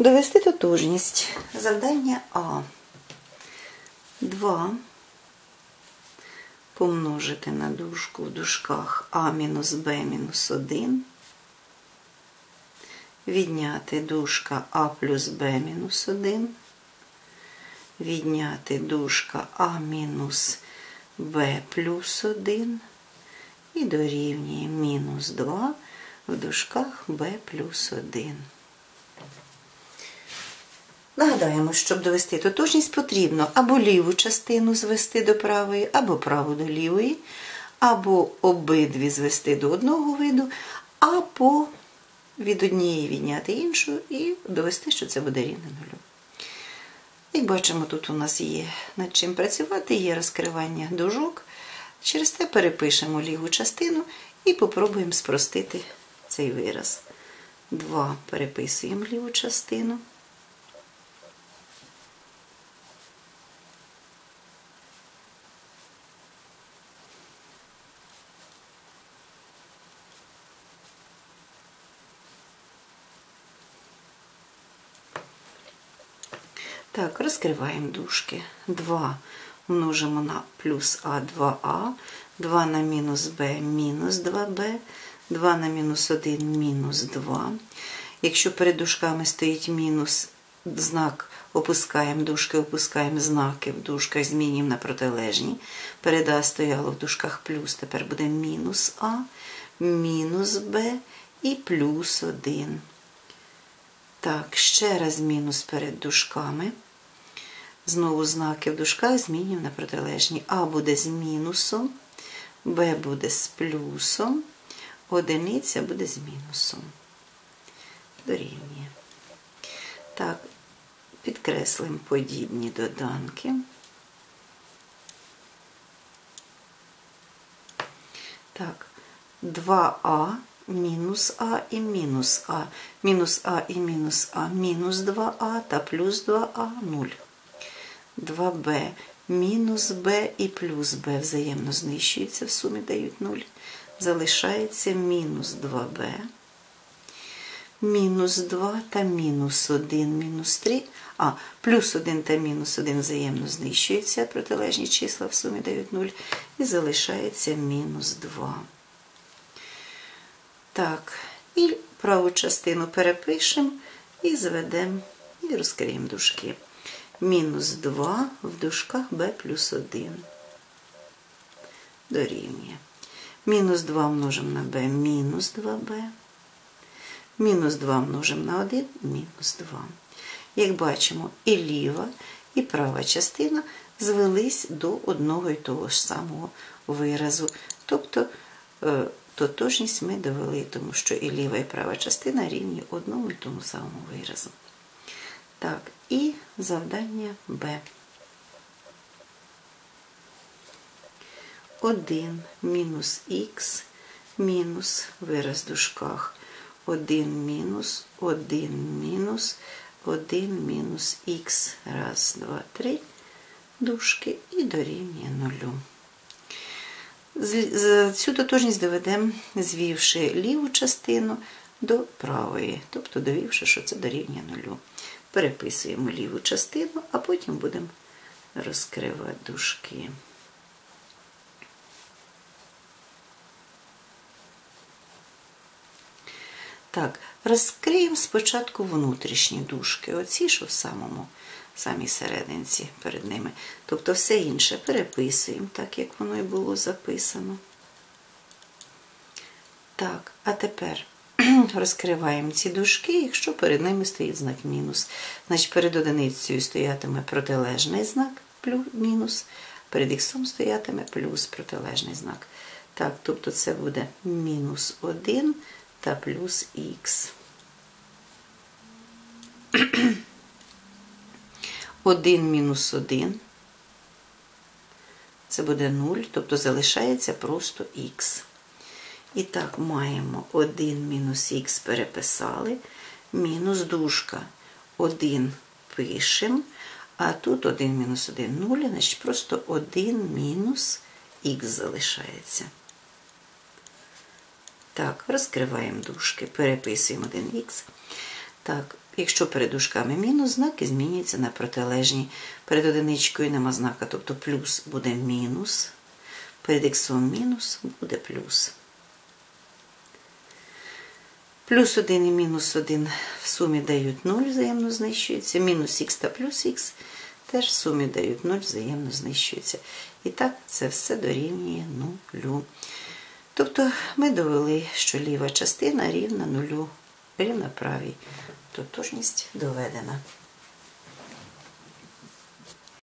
Довести тотожність. Завдання А. 2 помножити на дужку в дужках А мінус Б мінус 1. Відняти дужка А плюс Б мінус 1. Відняти дужка А мінус Б плюс 1. І дорівнює мінус 2 в дужках Б плюс 1. Нагадаємо, щоб довести тотожність, потрібно або ліву частину звести до правої, або праву до лівої, або обидві звести до одного виду, або від однієї відняти іншу і довести, що це буде рівне нулю. Як бачимо, тут у нас є над чим працювати, є розкривання дужок. Через те перепишемо ліву частину і попробуємо спростити цей вираз. 2 переписуємо ліву частину. Так, розкриваємо дужки. 2 множимо на плюс А 2А, 2 на мінус Б мінус 2Б, 2 на мінус 1 мінус 2. Якщо перед дужками стоїть мінус знак, опускаємо дужки, опускаємо знаки в дужках, змінюємо на протилежні. Перед А стояло в дужках плюс, тепер буде мінус А, мінус Б і плюс 1. Так, ще раз мінус перед дужками. Знову знаки в дужках змінюємо на протилежні. А буде з мінусом, Б буде з плюсом, одиниця буде з мінусом. Дорівнює. Так, підкреслимо подібні доданки. Так, 2А мінус А і мінус А. Мінус А і мінус А, мінус 2А та плюс 2А 0. 2Б мінус Б і плюс Б взаємно знищуються, в сумі дають 0. Залишається мінус 2Б, мінус 2 та мінус 1, мінус 3. А, плюс 1 та мінус 1 взаємно знищуються, протилежні числа в сумі дають 0. І залишається мінус 2. Так, і праву частину перепишемо і зведемо, і розкриємо дужки. Мінус 2 в дужках b плюс 1. Дорівнює. Мінус 2 множимо на b, мінус 2b. Мінус 2 множимо на 1, мінус 2. Як бачимо, і ліва, і права частина звелись до одного і того ж самого виразу. Тобто тотожність ми довели, тому що і ліва, і права частина рівні одному і тому самому виразу. Так, і завдання Б. 1 мінус х мінус вираз в дужках. 1 мінус, 1 мінус, 1 мінус х. Раз, два, три дужки і дорівнює нулю. Цю тотожність доведемо, звівши ліву частину до правої, тобто довівши, що це дорівнює нулю. Переписуємо ліву частину, а потім будемо розкривати дужки. Так, розкриємо спочатку внутрішні дужки, оці, що в самому самій серединці перед ними. Тобто все інше переписуємо, так як воно і було записано. Так, а тепер розкриваємо ці дужки, якщо перед ними стоїть знак мінус. Значить, перед одиницею стоятиме протилежний знак мінус, перед іксом стоятиме плюс протилежний знак. Так, тобто це буде мінус 1 та плюс х. 1 мінус 1. Це буде 0, тобто залишається просто х. І так, маємо 1 мінус х переписали, мінус дужка 1 пишемо, а тут 1 мінус 1 0, значить просто 1 мінус х залишається. Так, розкриваємо дужки, переписуємо 1х. Так, якщо перед дужками мінус, знаки змінюються на протилежні. Перед одиничкою нема знака, тобто плюс буде мінус. Перед іксом мінус буде плюс. Плюс 1 і мінус 1 в сумі дають 0, взаємно знищується. Мінус х та плюс х теж в сумі дають 0, взаємно знищується. І так це все дорівнює нулю. Тобто ми довели, що ліва частина рівна нулю, рівна правій. Тотожність доведена.